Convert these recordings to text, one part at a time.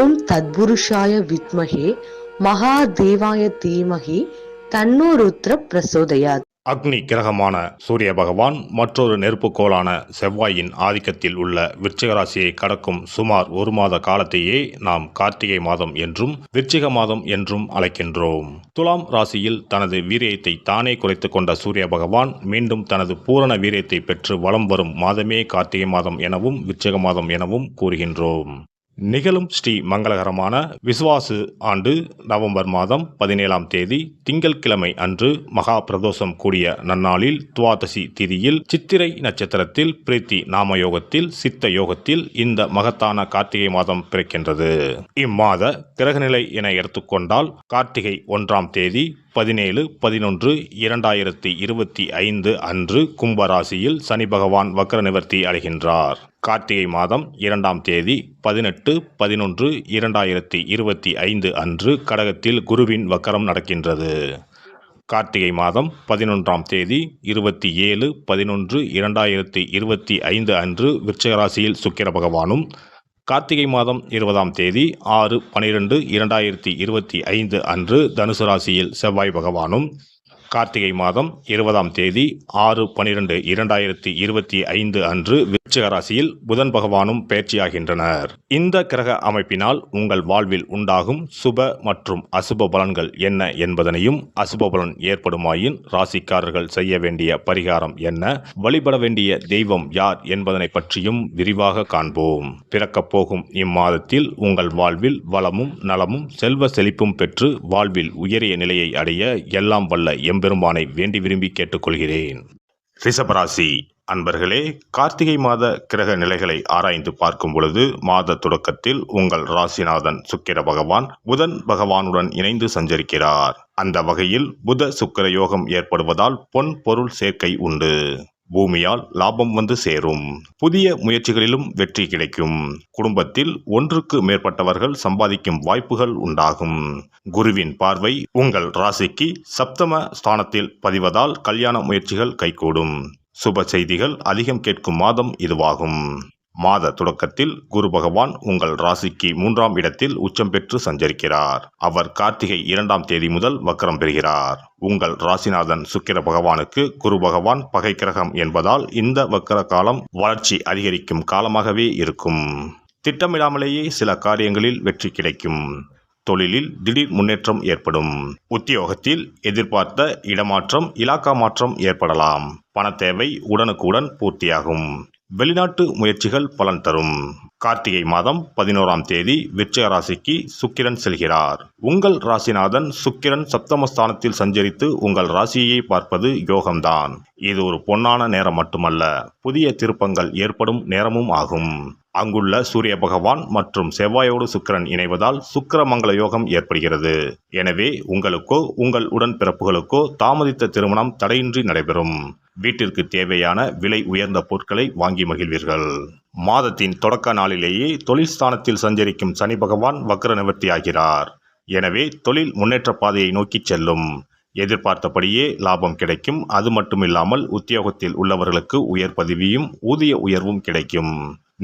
ஓம் தத்புருஷாய வித்மகே மகாதேவாய தீமகி தன்னோ ருத்ர பிரசோதயாத். அக்னி கிரகமான சூரிய பகவான் மற்றொரு நெருப்புக்கோளான செவ்வாயின் ஆதிக்கத்தில் உள்ள விருச்சிகராசியை கடக்கும் சுமார் ஒரு மாத காலத்தையே நாம் கார்த்திகை மாதம் என்றும் விருச்சிக மாதம் என்றும் அழைக்கின்றோம். துலாம் ராசியில் தனது வீரியத்தை தானே குறைத்து கொண்ட சூரிய பகவான் மீண்டும் தனது பூரண வீரியத்தை பெற்று வலம் வரும் மாதமே கார்த்திகை மாதம் எனவும் விருச்சிக மாதம் எனவும் கூறுகின்றோம். நிகழும் ஸ்ரீ மங்களகரமான விசுவாசு ஆண்டு நவம்பர் மாதம் பதினேழாம் தேதி திங்கள்கிழமை அன்று மகா பிரதோஷம் கூடிய நன்னாளில் துவாதசி திதியில் சித்திரை நட்சத்திரத்தில் பிரீத்தி நாம யோகத்தில் சித்த யோகத்தில் இந்த மகத்தான கார்த்திகை மாதம் பிறக்கின்றது. இம்மாத கிரகநிலை என எடுத்துக்கொண்டால் கார்த்திகை ஒன்றாம் தேதி பதினேழு பதினொன்று இரண்டாயிரத்தி இருபத்தி ஐந்து அன்று கும்பராசியில் சனி பகவான் வக்ர நிவர்த்தி அடைகின்றார். கார்த்திகை மாதம் இரண்டாம் தேதி பதினெட்டு பதினொன்று இரண்டாயிரத்தி இருபத்தி ஐந்து அன்று கடகத்தில் குருவின் வக்கரம் நடக்கின்றது. கார்த்திகை மாதம் பதினொன்றாம் தேதி இருபத்தி ஏழு பதினொன்று இரண்டாயிரத்தி இருபத்தி ஐந்து அன்று விருச்சகராசியில் சுக்கிர பகவானும் கார்த்திகை மாதம் இருபதாம் தேதி ஆறு பனிரெண்டு இரண்டாயிரத்தி இருபத்தி ஐந்து அன்று தனுசு ராசியில் செவ்வாய் பகவானும் கார்த்திகை மாதம் இருபதாம் தேதி ஆறு பனிரெண்டு இரண்டாயிரத்தி இருபத்தி ஐந்து அன்று விருச்சிக ராசியில் புதன் பகவானும் பயிற்சியாகின்றனர். இந்த கிரக அமைப்பினால் உங்கள் வாழ்வில் உண்டாகும் சுப மற்றும் அசுப பலன்கள் என்ன என்பதனையும் அசுப பலன் ஏற்படுமாயின் ராசிக்காரர்கள் செய்ய வேண்டிய பரிகாரம் என்ன வழிபட வேண்டிய தெய்வம் யார் என்பதனை பற்றியும் விரிவாக காண்போம். பிறக்கப் போகும் இம்மாதத்தில் உங்கள் வாழ்வில் வளமும் நலமும் செல்வ செழிப்பும் பெற்று வாழ்வில் உயரிய நிலையை அடைய எல்லாம் வல்ல எம்பெருமானை வேண்டி விரும்பி கேட்டுக்கொள்கிறேன். ரிஷபராசி அன்பர்களே கார்த்திகை மாத கிரக நிலைகளை ஆராய்ந்து பார்க்கும் பொழுது மாத தொடக்கத்தில் உங்கள் ராசிநாதன் சுக்கிர பகவான் புதன் பகவானுடன் இணைந்து சஞ்சரிக்கிறார். அந்த வகையில் புத சுக்கிர யோகம் ஏற்படுவதால் பொன் பொருள் சேர்க்கை உண்டு. பூமியால் லாபம் வந்து சேரும். புதிய முயற்சிகளிலும் வெற்றி கிடைக்கும். குடும்பத்தில் ஒன்றுக்கு மேற்பட்டவர்கள் சம்பாதிக்கும் வாய்ப்புகள் உண்டாகும். குருவின் பார்வை உங்கள் ராசிக்கு சப்தம ஸ்தானத்தில் பதிவதால் கல்யாண முயற்சிகள் கைகூடும். சுப செய்திகள் அதிகம் கேட்கும் மாதம் இதுவாகும். மாத தொடக்கத்தில் குரு பகவான் உங்கள் ராசிக்கு மூன்றாம் இடத்தில் உச்சம் பெற்று சஞ்சரிக்கிறார். அவர் கார்த்திகை இரண்டாம் தேதி முதல் வக்கரம் பெறுகிறார். உங்கள் ராசிநாதன் சுக்கிர பகவானுக்கு குரு பகவான் பகை கிரகம் என்பதால் இந்த வக்கர காலம் வளர்ச்சி அதிகரிக்கும் காலமாகவே இருக்கும். திட்டமிடாமலேயே சில காரியங்களில் வெற்றி கிடைக்கும். தொழிலில் திடீர் முன்னேற்றம் ஏற்படும். உத்தியோகத்தில் எதிர்பார்த்த இடமாற்றம் இலாக்கா மாற்றம் ஏற்படலாம். பண தேவை உடனுக்குடன் பூர்த்தியாகும். வெளிநாட்டு முயற்சிகள் பலன் தரும். கார்த்திகை மாதம் பதினோராம் தேதி விச்சய ராசிக்கு சுக்கிரன் செல்கிறார். உங்கள் ராசிநாதன் சுக்கிரன் சப்தமஸ்தானத்தில் சஞ்சரித்து உங்கள் ராசியை பார்ப்பது யோகம்தான். இது ஒரு பொன்னான நேரம் மட்டுமல்ல. புதிய திருப்பங்கள் ஏற்படும் நேரமும் ஆகும். அங்குள்ள சூரிய பகவான் மற்றும் செவ்வாயோடு சுக்கிரன் இணைவதால் சுக்கிரமங்கல யோகம் ஏற்படுகிறது. எனவே உங்களுக்கோ உங்கள் உடன்பிறப்புகளுக்கோ தாமதித்த திருமணம் தடையின்றி நடைபெறும். வீட்டிற்கு தேவையான விலை உயர்ந்த பொருட்களை வாங்கி மகிழ்வீர்கள். மாதத்தின் தொடக்க நாளிலேயே தொழில் ஸ்தானத்தில் சஞ்சரிக்கும் சனி பகவான் வக்ர நிவர்த்தி ஆகிறார். எனவே தொழில் முன்னேற்ற பாதையை நோக்கி செல்லும். எதிர்பார்த்தபடியே லாபம் கிடைக்கும். அது மட்டுமில்லாமல் உத்தியோகத்தில் உள்ளவர்களுக்கு உயர் பதவியும் ஊதிய உயர்வும் கிடைக்கும்.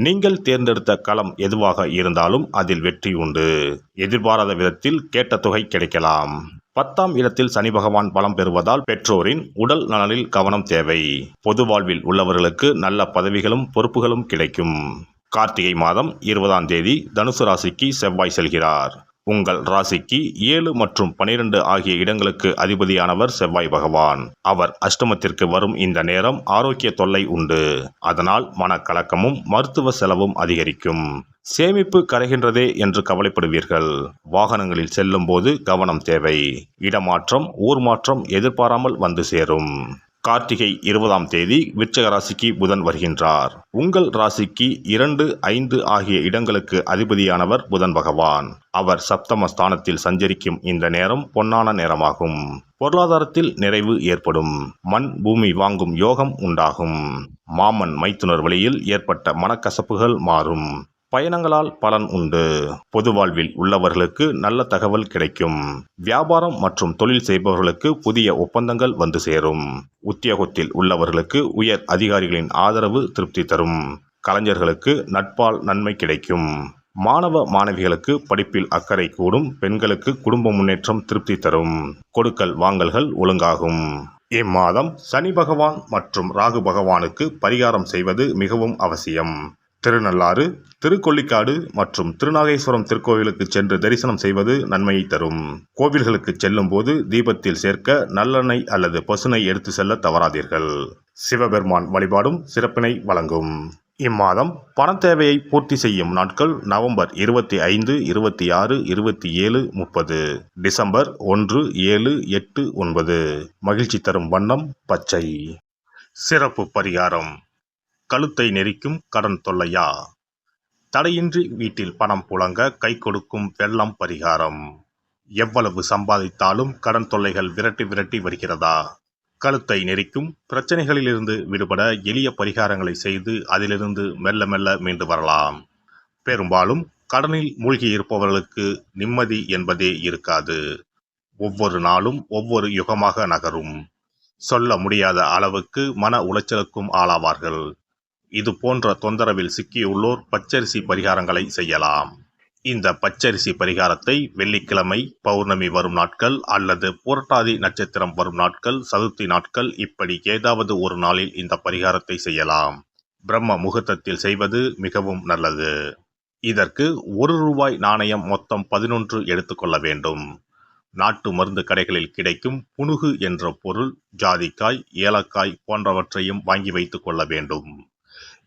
நீங்கள் தேர்ந்தெடுத்த களம் எதுவாக இருந்தாலும் அதில் வெற்றி உண்டு. எதிர்பாராத விதத்தில் கேட்ட தொகை கிடைக்கலாம். பத்தாம் இடத்தில் சனி பகவான் பலம் பெறுவதால் பெற்றோரின் உடல் நலனில் கவனம் தேவை. பொது வாழ்வில் உள்ளவர்களுக்கு நல்ல பதவிகளும் பொறுப்புகளும் கிடைக்கும். கார்த்திகை மாதம் இருபதாம் தேதி தனுசு ராசிக்கு செவ்வாய் செல்கிறார். உங்கள் ராசிக்கு ஏழு மற்றும் பனிரெண்டு ஆகிய இடங்களுக்கு அதிபதியானவர் செவ்வாய் பகவான். அவர் அஷ்டமத்திற்கு வரும் இந்த நேரம் ஆரோக்கிய தொல்லை உண்டு. அதனால் மனக்கலக்கமும் மருத்துவ செலவும் அதிகரிக்கும். சேமிப்பு கரைகின்றதே என்று கவலைப்படுவீர்கள். வாகனங்களில் செல்லும் போது கவனம் தேவை. இடமாற்றம் ஊர் மாற்றம் எதிர்பாராமல் வந்து சேரும். கார்த்திகை இருபதாம் தேதி விருச்சக ராசிக்கு புதன் வருகின்றார். உங்கள் ராசிக்கு இரண்டு ஐந்து ஆகிய இடங்களுக்கு அதிபதியானவர் புதன் பகவான். அவர் சப்தம ஸ்தானத்தில் சஞ்சரிக்கும் இந்த நேரம் பொன்னான நேரமாகும். பொருளாதாரத்தில் நிறைவு ஏற்படும். மண் பூமி வாங்கும் யோகம் உண்டாகும். மாமன் மைத்துனர் வழியில் ஏற்பட்ட மனக்கசப்புகள் மாறும். பயணங்களால் பலன் உண்டு. பொது வாழ்வில் உள்ளவர்களுக்கு நல்ல தகவல் கிடைக்கும். வியாபாரம் மற்றும் தொழில் செய்பவர்களுக்கு புதிய ஒப்பந்தங்கள் வந்து சேரும். உத்தியோகத்தில் உள்ளவர்களுக்கு உயர் அதிகாரிகளின் ஆதரவு திருப்தி தரும். கலைஞர்களுக்கு நட்பால் நன்மை கிடைக்கும். மாணவ மாணவிகளுக்கு படிப்பில் அக்கறை கூடும். பெண்களுக்கு குடும்ப முன்னேற்றம் திருப்தி தரும். கொடுக்கல் வாங்கல்கள் ஒழுங்காகும். இம்மாதம் சனி பகவான் மற்றும் ராகு பகவானுக்கு பரிகாரம் செய்வது மிகவும் அவசியம். திருநள்ளாறு திருக்கொள்ளிக்காடு மற்றும் திருநாகேஸ்வரம் திருக்கோவிலுக்கு சென்று தரிசனம் செய்வது நன்மையை தரும். கோவில்களுக்கு செல்லும் போது தீபத்தில் சேர்க்க நல்லெண்ணெய் அல்லது பசுனை எடுத்து செல்ல தவறாதீர்கள். சிவபெருமான் வழிபாடும் சிறப்பினை வழங்கும். இம்மாதம் பண தேவையை பூர்த்தி செய்யும் நாட்கள் நவம்பர் இருபத்தி ஐந்து இருபத்தி ஆறு இருபத்தி ஏழு முப்பது. டிசம்பர் ஒன்று ஏழு எட்டு ஒன்பது. மகிழ்ச்சி தரும் வண்ணம் பச்சை. சிறப்பு பரிகாரம். கழுத்தை நெரிக்கும் கடன் தொல்லையா? தடையின்றி வீட்டில் பணம் புழங்க கை கொடுக்கும் வெள்ளம் பரிகாரம். எவ்வளவு சம்பாதித்தாலும் கடன் தொல்லைகள் விரட்டி விரட்டி வருகிறதா? கழுத்தை நெரிக்கும் பிரச்சனைகளிலிருந்து விடுபட எளிய பரிகாரங்களை செய்து அதிலிருந்து மெல்ல மெல்ல மீண்டு வரலாம். பெரும்பாலும் கடனில் மூழ்கி இருப்பவர்களுக்கு நிம்மதி என்பதே இருக்காது. ஒவ்வொரு நாளும் ஒவ்வொரு யுகமாக நகரும். சொல்ல முடியாத அளவுக்கு மன உளைச்சலுக்கும் ஆளாவார்கள். இது போன்ற தொந்தரவில் சிக்கியுள்ளோர் பச்சரிசி பரிகாரங்களை செய்யலாம். இந்த பச்சரிசி பரிகாரத்தை வெள்ளிக்கிழமை பௌர்ணமி வரும் நாட்கள் அல்லது புரட்டாதி நட்சத்திரம் வரும் நாட்கள் சதுர்த்தி நாட்கள் இப்படி ஏதாவது ஒரு நாளில் இந்த பரிகாரத்தை செய்யலாம். பிரம்ம முகூர்த்தத்தில் செய்வது மிகவும் நல்லது. இதற்கு ஒரு ரூபாய் நாணயம் மொத்தம் பதினொன்று எடுத்துக்கொள்ள வேண்டும். நாட்டு மருந்து கடைகளில் கிடைக்கும் புனுகு என்ற பொருள் ஜாதிக்காய் ஏலக்காய் போன்றவற்றையும் வாங்கி வைத்துக் கொள்ள வேண்டும்.